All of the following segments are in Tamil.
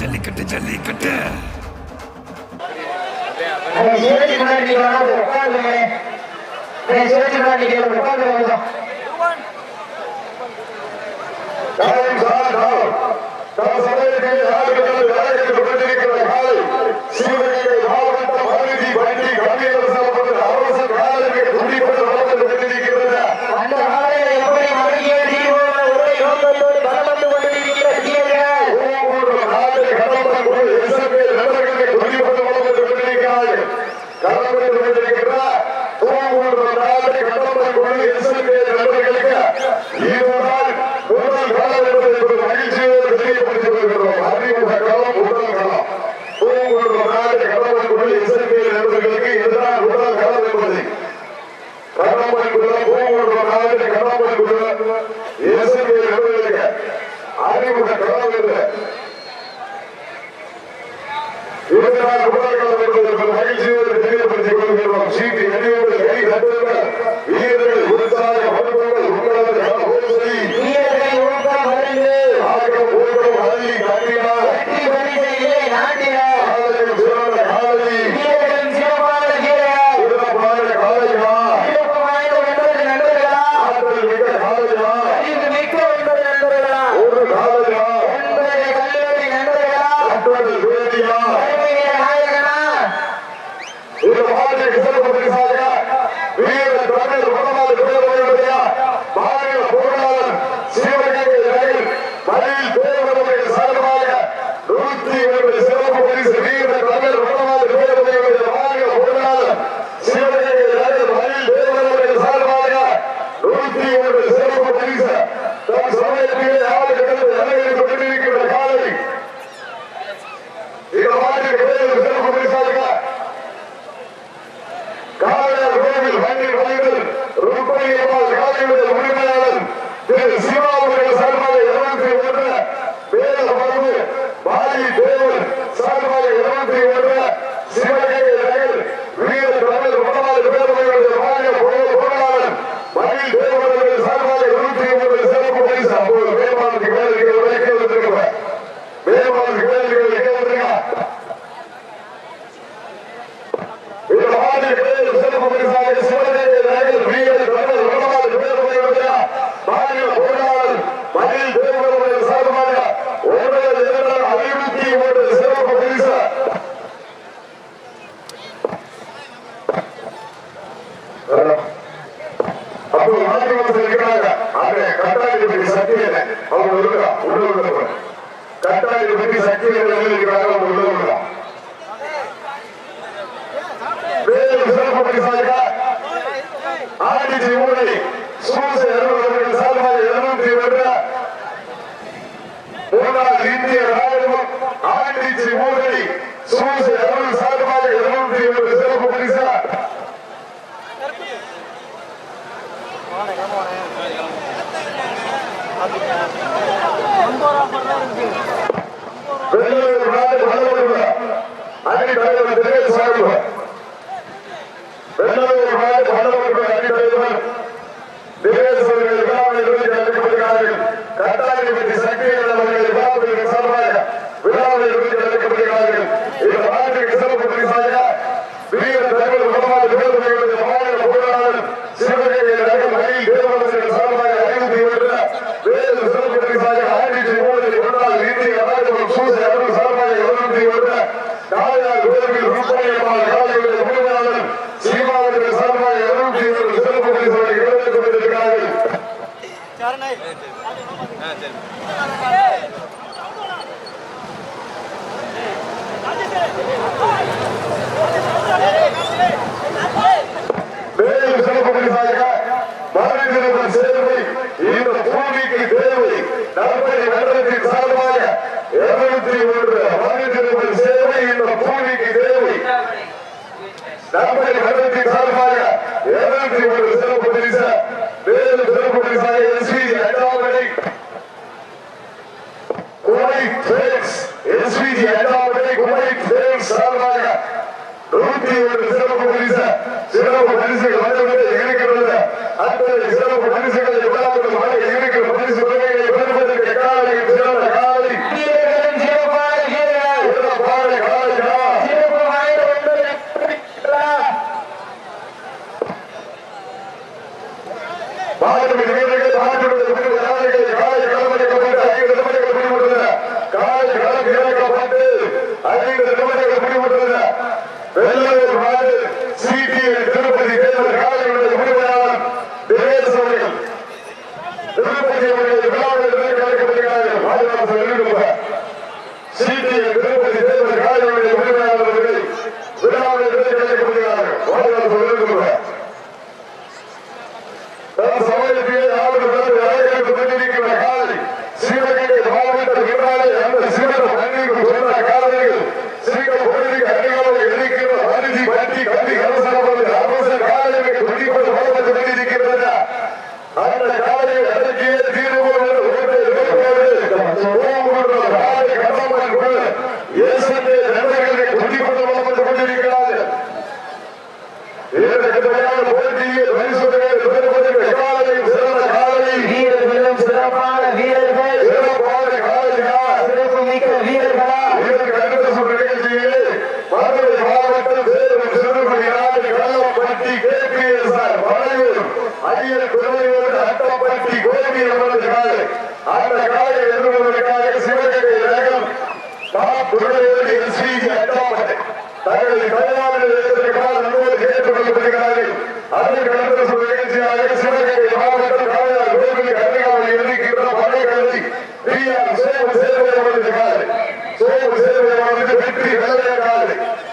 ஜல்லிக்கட்டு ஜல்லிக்கட்டு. சிவாஜி முன்னாடி சிவகங்கை থেকে கட்டாளி பற்றி சக்தி Thank you. ఒక గుడిసెగా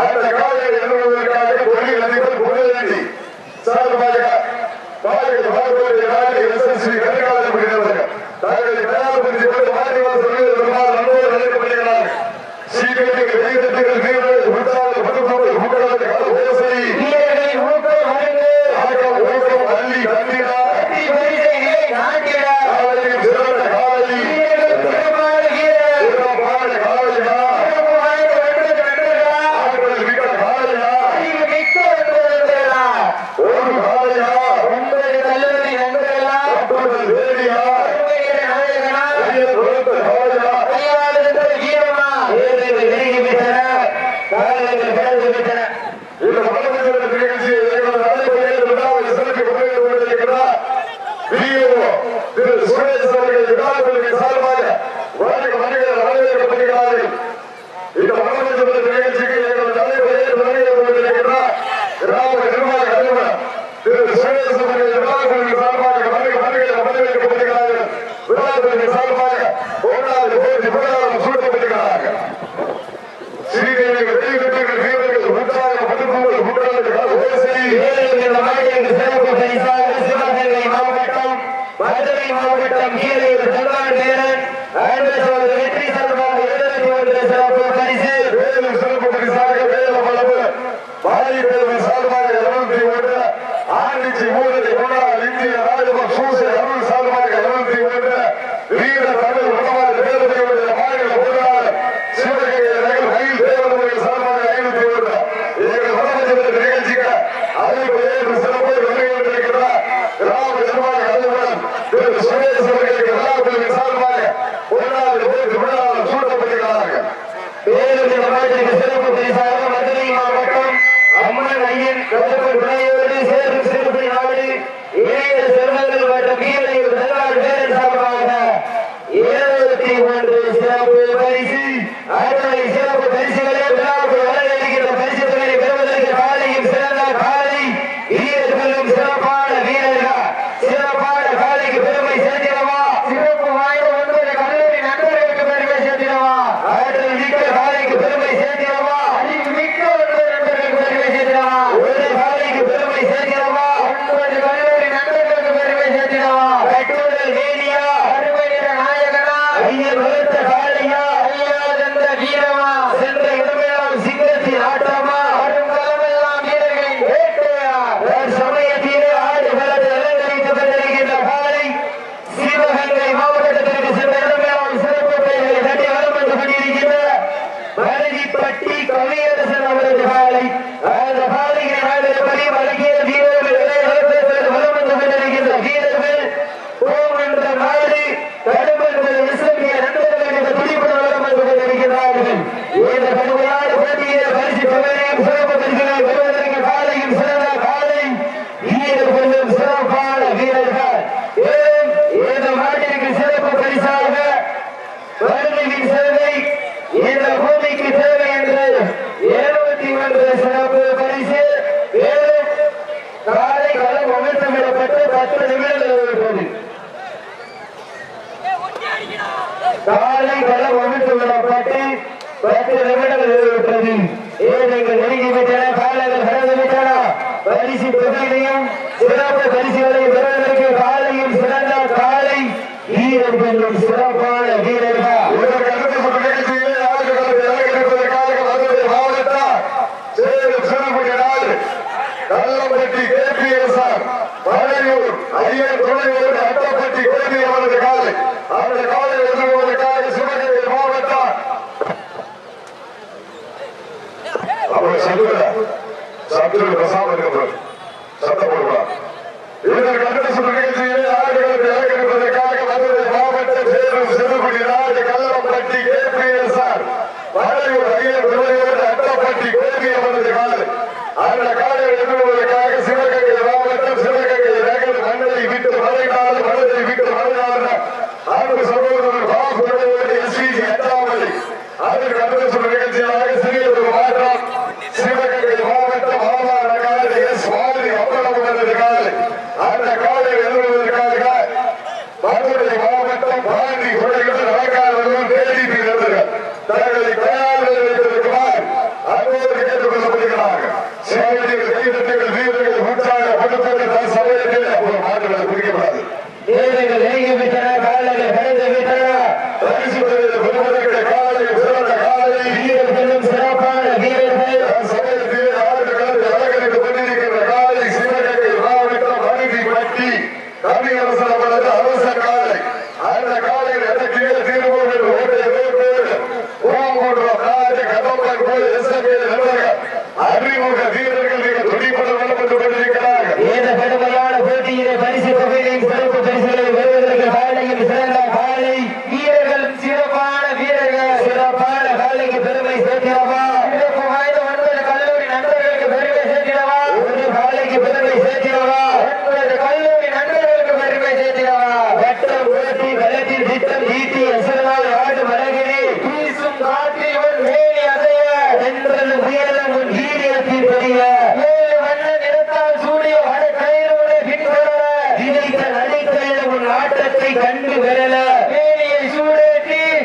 அந்த காலையை எழுதுவதற்காக தொழில் அதிபர் புகழேந்தி. சார்பாக காலையில் பார்ப்பது நாடு எஸ்எஸ்வி கதிர்காலம் பெறுகிறார்கள் தங்களை தயார்படுத்தி கொண்டு மாநில சொல்லுவதற்கு அன்போடு அழைக்கப்படுகிறார்கள் சீக்கிரத்தில் கைதட்டுகள் தீவிர காலை வெள்ள ஒன்று சொல்லப்பட்டு பத்து நிமிடங்கள் நிறைவேற்றது. ஏழைகள் நெருங்கி விட்டன காலைகள் கடந்து விட்டன. பரிசு தொகையிலையும் சிறப்பு பரிசுகளை பெறுவதற்கு காலையும் சிறந்த காலை வீரர்களும் சிறப்பான வீரர்கள். Kallampatti KPS R. மலையூர் சப்துல சப்துல பிரசாதம் இருக்கப்படும் சத்தப்படுவார்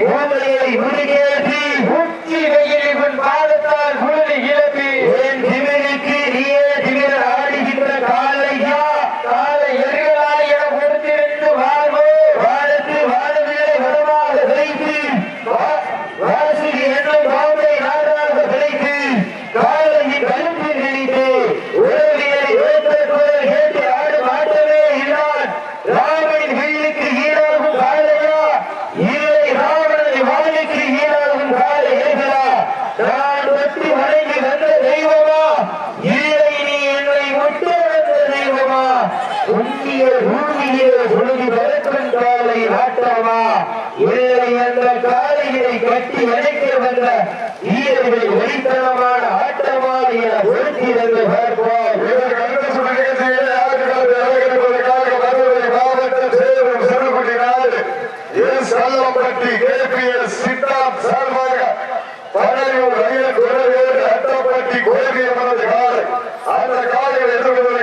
ஓமலியை முருகே கையிலே உழுகி வரக்கும் காலை ஆட்டமா? ஏழை என்ற காலையினை கட்டி அணைக்க வந்த வீரர்கள் ஒளித்தனமான ஆட்டமா என ஒருத்தி வந்து பார்ப்பார் செல்லப்பட்டி கேபிஎஸ் சித்தாப் சார்பாக பழையூர் ரயில் குழந்தை அட்டப்பட்டி கோரிக்கை அந்த காலை எதிர்கொள்ள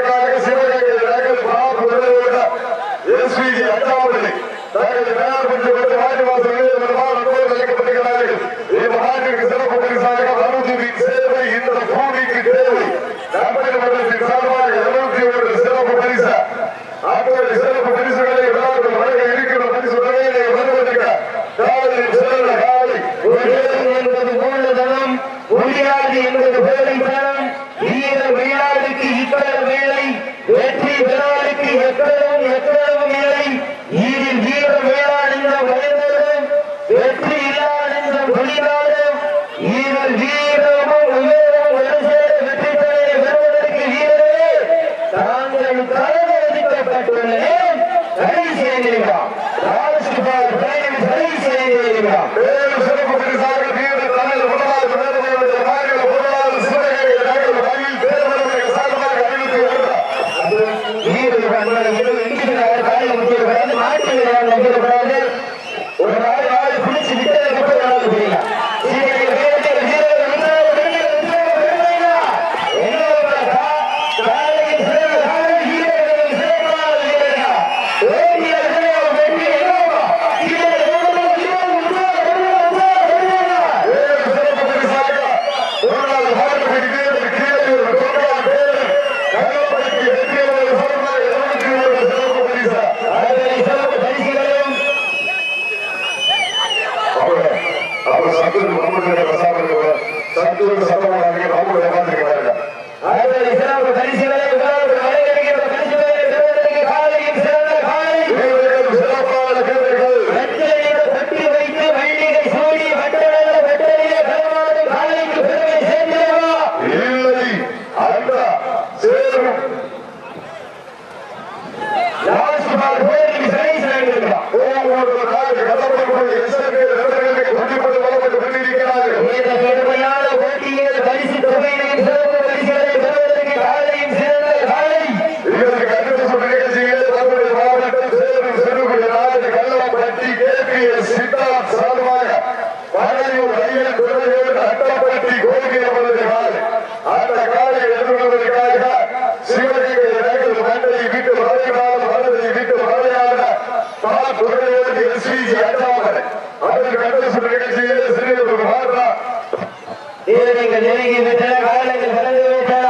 குதிரையோடு எஸ் வி ஜி அண்ணாமலை அதற்கு கண்டு சொல்ற நிகழ்ச்சியில் சிறிய மாறா இது நீங்கள் நெருங்கி விட்டன காலங்கள் கடந்து விட்டன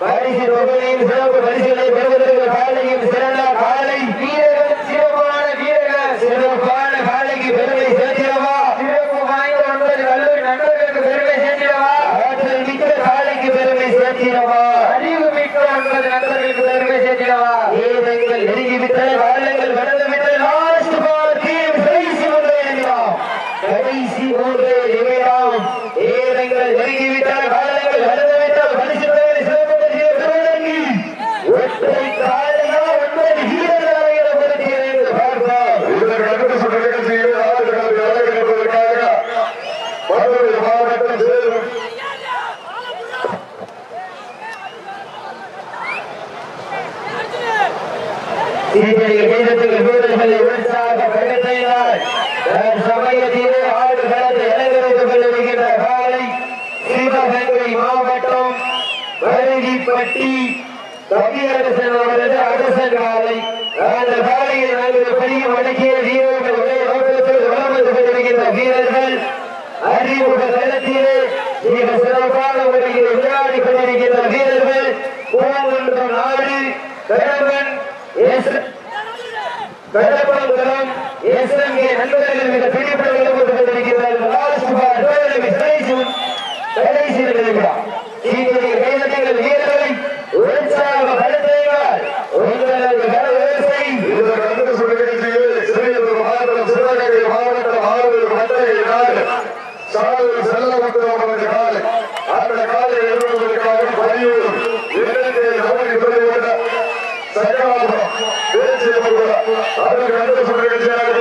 பரிசு தொகையில் சிறப்பு பரிசுகளை பெறுவதற்கு காலையில் சிறந்த காலை வீரர்கள் சிறப்பான வீரர்கள் சிறப்பான காலைக்கு பெருமை சேர்த்திடவா சிறப்பு வாய்ந்த ஒன்பது கல்லூரி நண்பர்களுக்கு பெருமை சேர்த்திடவா ஆற்றல் மிக்க காலைக்கு பெருமை சேர்த்திடவா அறிவு மிக்க ஒன்பது நண்பர்களுக்கு பெருமை சேர்த்திடவா நீங்கள் நெருங்கி விட்டன ভাই கால்கள் வடக்கே வீரர்கள் உலகத்தில் வளர்ந்து கொண்டிருக்கின்ற வீரர்கள் அறிமுக தளத்திலே மிக சிறப்பான முறையில் விளையாடி நண்பர்கள் ಅದಕ್ಕೆ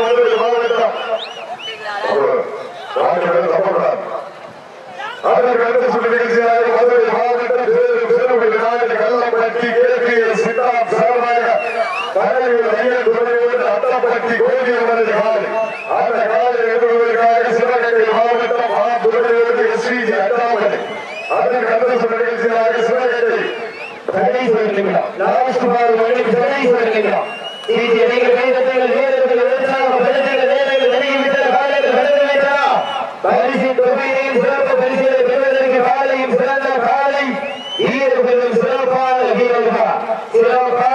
சிறப்பான வீரர்கள் சிறப்பான